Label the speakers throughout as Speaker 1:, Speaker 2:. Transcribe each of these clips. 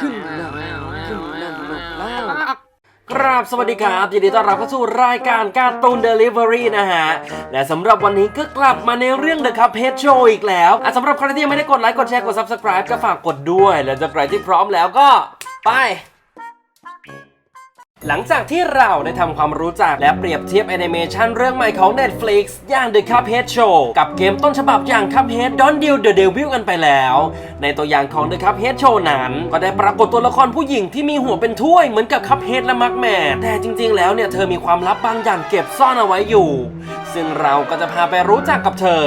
Speaker 1: ขึ้นแล้วขึ้นแล้วแล้วกราบสวัสดีครับ ยินดีต้อนรับเข้าสู่รายการการ์ตูนเดลิเวอรี่นะฮะ และสำหรับวันนี้ก็กลับมาในเรื่อง The Cuphead Show อีกแล้วอะสำหรับใครที่ยังไม่ได้กดไลค์ กดแชร์ กด Subscribe ก็ฝากกดด้วย และจะใครที่พร้อมแล้วก็ ไป หลังจากที่เราได้ทำความรู้จักและเปรียบเทียบแอนิเมชันเรื่องใหม่ของ Netflix อย่าง The Cuphead Show กับเกมต้นฉบับอย่าง Cuphead Don't Deal the Devil กันไปแล้ว ในตัวอย่างของ The Cuphead Show นั้น ก็ได้ปรากฏตัวละครผู้หญิงที่มีหัวเป็นถ้วยเหมือนกับ Cuphead และ Mugman แต่จริงๆ แล้วเนี่ย เธอมีความลับบางอย่างเก็บซ่อนเอาไว้อยู่ ซึ่งเราก็จะพาไปรู้จักกับเธอ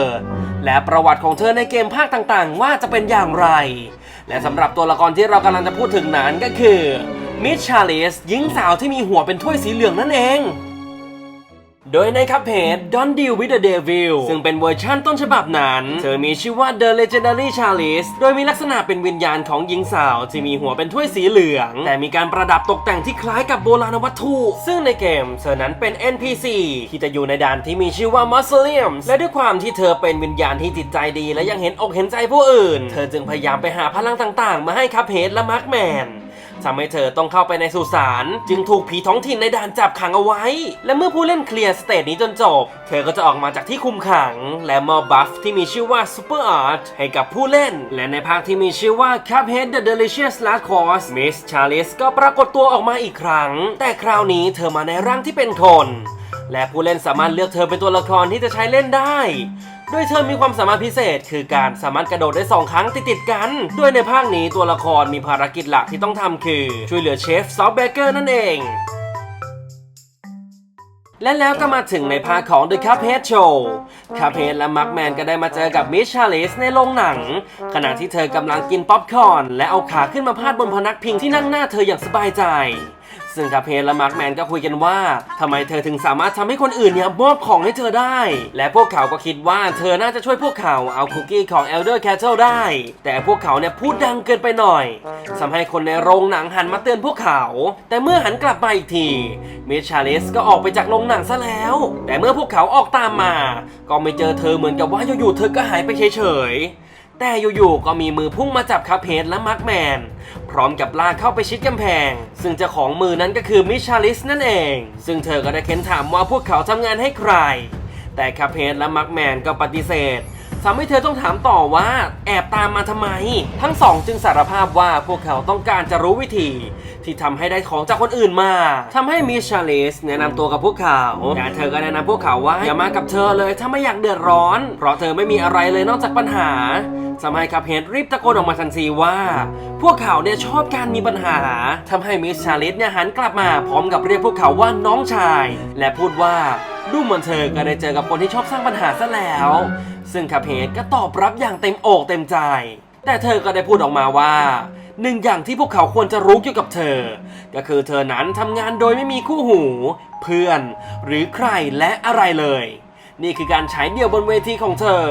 Speaker 1: และประวัติของเธอในเกมภาคต่างๆ ว่าจะเป็นอย่างไร และสำหรับตัวละครที่เรากำลังจะพูดถึงนั้นก็คือ มิชชาลิสหญิงสาวที่มีหัวเป็นถ้วยสีเหลืองนั่นเอง โดยในคัพเพจ Don't Deal with the Devil ซึ่งเป็นเวอร์ชั่นต้นฉบับนั้น เธอมีชื่อว่า The Legendary Chalice โดยมีลักษณะเป็นวิญญาณของหญิงสาวที่มีหัวเป็นถ้วยสีเหลือง แต่มีการประดับตกแต่งที่คล้ายกับโบราณวัตถุ ซึ่งในเกมเธอนั้นเป็น NPC ที่จะอยู่ในด่านที่มีชื่อว่า Mausoleum และด้วยความที่เธอเป็นวิญญาณที่จิตใจดี และยังเห็นอกเห็นใจผู้อื่น เธอจึงพยายามไปหาพลังต่างๆ มาให้คัพเพจและมาร์คแมน ทำให้เธอต้องเข้าไปในสุสานจึงถูกผีท้องถิ่นในด่านจับขังเอาไว้ และเมื่อผู้เล่นเคลียร์สเตจนี้จนจบ เธอก็จะออกมาจากที่คุมขัง และมอบบัฟที่มีชื่อว่าซูเปอร์อาร์ตให้กับผู้เล่น และในภาคที่มีชื่อว่า Cuphead the Delicious Last Course Miss Chalice ก็ปรากฏตัวออกมาอีกครั้ง แต่คราวนี้เธอมาในร่างที่เป็นคน และผู้เล่นสามารถเลือกเธอเป็นตัวละครที่จะใช้เล่นได้โดยเธอมีความสามารถพิเศษ คือการสามารถกระโดดได้ 2 ครั้งติดๆกัน โดยในภาคนี้ตัวละครมีภารกิจหลักที่ต้องทำคือ ช่วยเหลือเชฟซอฟเบเกอร์นั่นเอง และแล้วก็มาถึงในภาคของ The Cuphead Show Cuphead และมักแมนก็ได้มาเจอกับมิชชาลิสในโรงหนัง ขณะที่เธอกำลังกินป๊อปคอร์นและเอาขาขึ้นมาพาดบนพนักพิงที่นั่งหน้าเธออย่างสบายใจ ซึ่งคาเพนและมาร์คแมนก็คุยกันว่าทำไมเธอถึงสามารถทำให้คนอื่นเนี่ยมอบของให้เธอได้ และพวกเขาก็คิดว่าเธอน่าจะช่วยพวกเขาเอาคุกกี้ของ Elder Cattle ได้ แต่พวกเขาเนี่ยพูดดังเกินไปหน่อยทำให้คนในโรงหนังหันมาเตือนพวกเขา แต่เมื่อหันกลับมาอีกทีเมชาเลสก็ออกไปจากโรงหนังซะแล้ว แต่เมื่อพวกเขาออกตามมา ก็ไม่เจอเธอเหมือนกับว่าอยู่ๆเธอก็หายไปเฉยๆ แต่อยู่ๆก็มีมือพุ่งมาจับคาเพนและมาร์คแมน พร้อมกับลากเข้าไปชิดกำแพง ซึ่งเจ้าของมือนั้นก็คือมิชาลิสนั่นเอง ซึ่งเธอก็ได้เค้นถามว่าพวกเขาทำงานให้ใคร แต่คาเพนและมาร์คแมนก็ปฏิเสธ ทำให้เธอต้องถามต่อว่าแอบตามมาทำไม ทั้งสองจึงสารภาพว่าพวกเขาต้องการจะรู้วิธี ที่ทำให้ได้ของจากคนอื่นมาทำให้มิชาลิสแนะนำตัวกับพวกเขาแต่เธอก็แนะนำพวกเขาว่าอย่ามากับเธอเลยถ้าไม่อยากเดือดร้อน เพราะเธอไม่มีอะไรเลยนอกจากปัญหาทำให้คาเพนรีบตะโกนออกมาทันทีว่า พวกเขาเนี่ยชอบการมีปัญหาทำให้มิสชาลิสเนี่ยหันกลับมาพร้อมกับเรียกพวกเขาว่าน้องชาย และพูดว่า ดูเหมือนเธอก็ได้เจอกับคนที่ชอบสร้างปัญหาซะแล้ว ซึ่งคาเพนก็ตอบรับอย่างเต็มอกเต็มใจ แต่เธอก็ได้พูดออกมาว่าหนึ่งอย่างที่พวกเขาควรจะรู้เกี่ยวกับเธอ ก็คือเธอนั้นทำงานโดยไม่มีคู่หู เพื่อน หรือใครและอะไรเลย นี่คือการใช้เดี่ยวบนเวทีของเธอ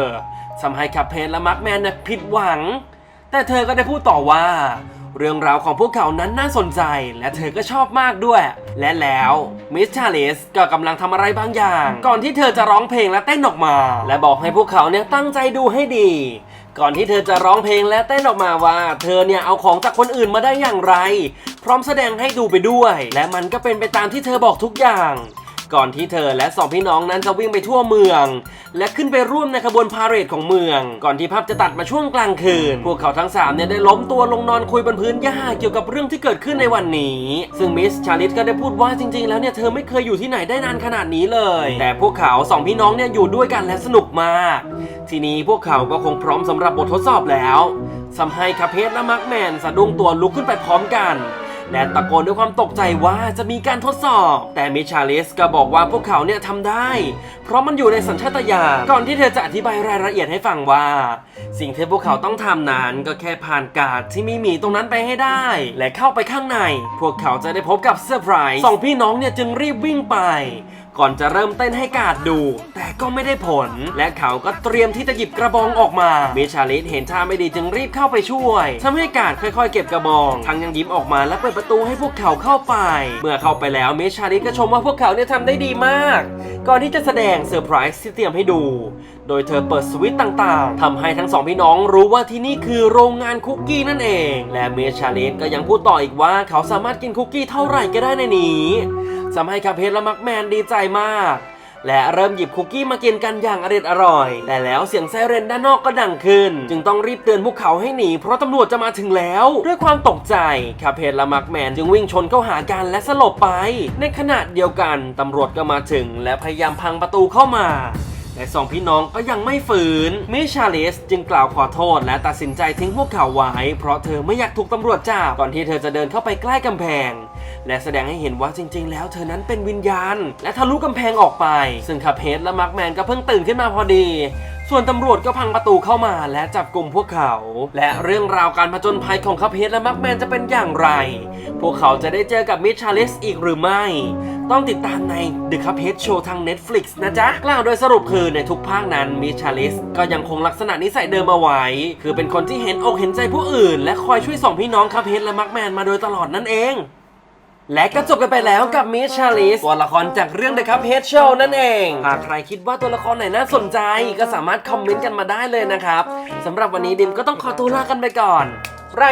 Speaker 1: ทำให้คาเพนและมาร์คแมนเนี่ยผิดหวัง แต่เธอก็ได้พูดต่อว่า เรื่องราวของพวกเขานั้นน่าสนใจ และเธอก็ชอบมากด้วย และแล้วมิสชาลิสก็กำลังทำอะไรบางอย่าง ก่อนที่เธอจะร้องเพลงและเต้นออกมา และบอกให้พวกเขาเนี่ยตั้งใจดูให้ดีก่อนที่เธอจะร้องเพลงและเต้นออกมาว่า เธอเนี่ยเอาของจากคนอื่นมาได้อย่างไร พร้อมแสดงให้ดูไปด้วย และมันก็เป็นไปตามที่เธอบอกทุกอย่าง ก่อนที่เธอและสองพี่น้องนั้นจะวิ่งไปทั่วเมือง และขึ้นไปร่วมในขบวนพาเหรดของเมือง ก่อนที่ภาพจะตัดมาช่วงกลางคืน พวกเขาทั้งสามเนี่ยได้ล้มตัวลงนอนคุยบนพื้นหญ้าเกี่ยวกับเรื่องที่เกิดขึ้นในวันนี้ ซึ่งมิสชาลิตก็ได้พูดว่าจริง ๆ แล้วเนี่ยเธอไม่เคยอยู่ที่ไหนได้นานขนาดนี้เลย แต่พวกเขาสองพี่น้องเนี่ยอยู่ด้วยกันและสนุกมาก ทีนี้พวกเขาก็คงพร้อมสำหรับบททดสอบแล้วทำให้คาเพสและมาร์คแมนสะดุ้งตัวลุกขึ้นไปพร้อมกัน และตะโกนด้วยความตกใจว่าจะมีการทดสอบ แต่มิชาลิสก็บอกว่าพวกเขาเนี่ยทำได้ เพราะมันอยู่ในสัญชาตญาณก่อนที่เธอจะอธิบายรายละเอียดให้ฟังว่า สิ่งที่พวกเขาต้องทำนั้นก็แค่ผ่านการดที่มีหมีตรงนั้นไปให้ได้ และเข้าไปข้างใน พวกเขาจะได้พบกับเซอร์ไพรส์สองพี่น้องเนี่ยจึงรีบวิ่งไป ก่อนจะเริ่มเต้นให้กาดดู แต่ก็ไม่ได้ผล และเขาก็เตรียมที่จะหยิบกระบองออกมามิชาลิสเห็นท่าไม่ดีจึงรีบเข้าไปช่วยทำให้กาดค่อยๆ เก็บกระบอง ทั้งยังยิ้มออกมาและเปิดประตูให้พวกเขาเข้าไป เมื่อเข้าไปแล้วมิชาลิสก็ชมว่าพวกเขาเนี่ยทำได้ดีมาก ก่อนที่จะแสดงเซอร์ไพรส์ที่เตรียมให้ดู โดยเธอเปิดสวิตช์ต่างๆทำให้ทั้งสองพี่น้องรู้ว่าที่นี่คือโรงงานคุกกี้นั่นเอง และเมชาเลสก็ยังพูดต่ออีกว่าเขาสามารถกินคุกกี้เท่าไหร่ก็ได้ในนี้ ทำให้คาเพสและมักแมนดีใจมาก และเริ่มหยิบคุกกี้มากินกันอย่างอร็ดอร่อย แต่แล้วเสียงไซเรนด้านนอกก็ดังขึ้น จึงต้องรีบเตือนพวกเขาให้หนี เพราะตำรวจจะมาถึงแล้ว ด้วยความตกใจคาเพสและมักแมนจึงวิ่งชนเข้าหากันและสลบไป ในขณะเดียวกันตำรวจก็มาถึง และพยายามพังประตูเข้ามา และสองพี่น้องก็ยังไม่ฝืนมิชาลิสจึงกล่าวขอโทษ และตัดสินใจทิ้งพวกเขาไว้ เพราะเธอไม่อยากถูกตำรวจจับก่อนที่เธอจะเดินเข้าไปใกล้กำแพง และแสดงให้เห็นว่าจริง ๆ แล้วเธอนั้นเป็นวิญญาณ และทะลุกำแพงออกไป ซึ่งคาเพสและมาร์กแมนก็เพิ่งตื่นขึ้นมาพอดี ส่วนตำรวจก็พังประตูเข้ามาและจับกลุ่มพวกเขา และเรื่องราวการผจญภัยของคาเพสและมาร์คแมนจะเป็นอย่างไร พวกเขาจะได้เจอกับมิชาลิสอีกหรือไม่ ต้องติดตามใน The Cuphead Show ทาง Netflix นะจ๊ะ กล่าวโดยสรุปคือในทุกภาคนั้นมิชาลิสก็ยังคงลักษณะนิสัยเดิมเอาไว้ คือเป็นคนที่เห็นอกเห็นใจผู้อื่น และคอยช่วยสองพี่น้องคาเพสและมาร์คแมนมาโดยตลอดนั่นเอง และก็จบกันไปแล้วกับมิชาลิสตัวละครจากเรื่องเดอะครับเฮดโชนั่นเอง หากใครคิดว่าตัวละครไหนน่าสนใจ ก็สามารถคอมเมนต์กันมาได้เลยนะครับสำหรับวันนี้ดิมก็ต้องขอตัวลากันไปก่อน ไร